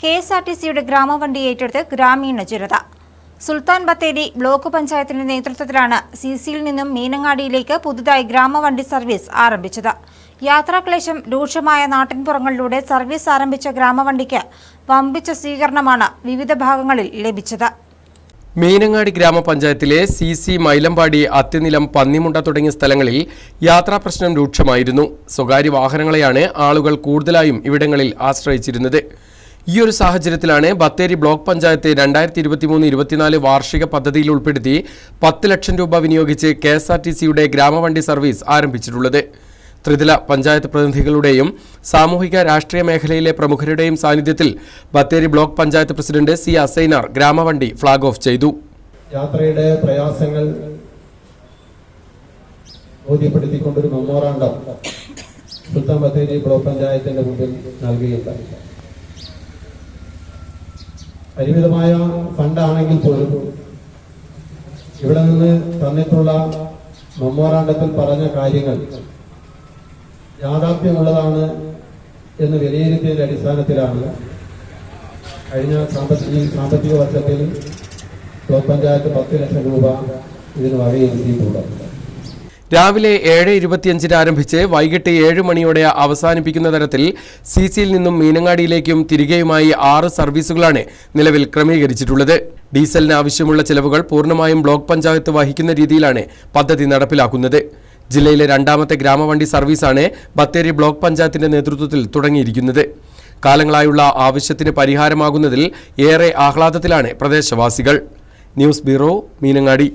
K S R T സിയുടെ ഗ്രാമവണ്ടി ഏറ്റെടുത്ത് ഗ്രാമീണ ജനത. സുൽത്താൻ ബത്തേരി ബ്ലോക്ക് പഞ്ചായത്തിന്റെ നേതൃത്വത്തിലാണ് സി സിയിൽ നിന്നും മീനങ്ങാടിയിലേക്ക് പുതുതായി ഗ്രാമവണ്ടി സർവീസ് ആരംഭിച്ചത്. യാത്രാക്ലേശം രൂക്ഷമായ നാട്ടിൻപുറങ്ങളിലൂടെ സർവീസ് ആരംഭിച്ച ഗ്രാമവണ്ടിക്ക് വമ്പിച്ച സ്വീകരണമാണ് വിവിധ ഭാഗങ്ങളിൽ ലഭിച്ചത്. മീനങ്ങാടി ഗ്രാമപഞ്ചായത്തിലെ സി സി മൈലമ്പാടി അത്യനിലം പന്നിമുണ്ട തുടങ്ങിയ സ്ഥലങ്ങളിൽ യാത്രാ പ്രശ്നം രൂക്ഷമായിരുന്നു. സ്വകാര്യ വാഹനങ്ങളെയാണ് ആളുകൾ കൂടുതലായും ഇവിടങ്ങളിൽ ആശ്രയിച്ചിരുന്നത്. ഈ ഒരു സാഹചര്യത്തിലാണ് ബത്തേരി ബ്ലോക്ക് പഞ്ചായത്ത് രണ്ടായിരത്തി ഇരുപത്തിമൂന്ന് ഇരുപത്തിനാല് വാർഷിക പദ്ധതിയിൽ ഉൾപ്പെടുത്തി പത്ത് ലക്ഷം രൂപ വിനിയോഗിച്ച് കെ എസ് ആർ ടി സിയുടെ ഗ്രാമവണ്ടി സർവീസ് ആരംഭിച്ചിട്ടുള്ളത്. ത്രിതല പഞ്ചായത്ത് പ്രതിനിധികളുടെയും സാമൂഹിക രാഷ്ട്രീയ മേഖലയിലെ പ്രമുഖരുടെയും സാന്നിധ്യത്തിൽ Bathery block panchayat president C Asainar Gramavandi flag off ചെയ്തു. യാത്രയുടെ പ്രയാസങ്ങൾ ബോധ്യപ്പെടുത്തിക്കൊണ്ടൊരു മെമ്മോറാണ്ടം ബത്തേരി ബ്ലോക്ക് പഞ്ചായത്തിന്റെ മുമ്പിൽ നൽകുകയുണ്ടായി പരിമിതമായ ഫണ്ടാണെങ്കിൽ പോലും ഇവിടെ നിന്ന് തന്നിട്ടുള്ള മെമ്മോറാണ്ടത്തിൽ പറഞ്ഞ കാര്യങ്ങൾ യാഥാർത്ഥ്യമുള്ളതാണ് എന്ന് വിലയിരുത്തിയതിന്റെ അടിസ്ഥാനത്തിലാണ് കഴിഞ്ഞ സാമ്പത്തിക സാമ്പത്തിക വർഷത്തിൽ ബ്ലോക്ക് പഞ്ചായത്ത് പത്ത് ലക്ഷം രൂപ ഇതിന് വകയിരുത്തിയിട്ടുള്ളത്. രാവിലെ ഏഴ് ഇരുപത്തിയഞ്ചിന് ആരംഭിച്ച് വൈകിട്ട് ഏഴ് മണിയോടെ അവസാനിപ്പിക്കുന്ന തരത്തിൽ സി സിയിൽ നിന്നും മീനങ്ങാടിയിലേക്കും തിരികെയുമായി ആറ് സർവീസുകളാണ് നിലവിൽ ക്രമീകരിച്ചിട്ടുള്ളത്. ഡീസലിന് ആവശ്യമുള്ള ചെലവുകൾ പൂർണമായും ബ്ലോക്ക് പഞ്ചായത്ത് വഹിക്കുന്ന രീതിയിലാണ് പദ്ധതി നടപ്പിലാക്കുന്നത്. ജില്ലയിലെ രണ്ടാമത്തെ ഗ്രാമവണ്ടി സർവീസാണ് ബത്തേരി ബ്ലോക്ക് പഞ്ചായത്തിന്റെ നേതൃത്വത്തിൽ തുടങ്ങിയിരിക്കുന്നത്. കാലങ്ങളായുള്ള ആവശ്യത്തിന് പരിഹാരമാകുന്നതിൽ ഏറെ ആഹ്ലാദത്തിലാണ് പ്രദേശവാസികൾ. News bureau Meenangadi.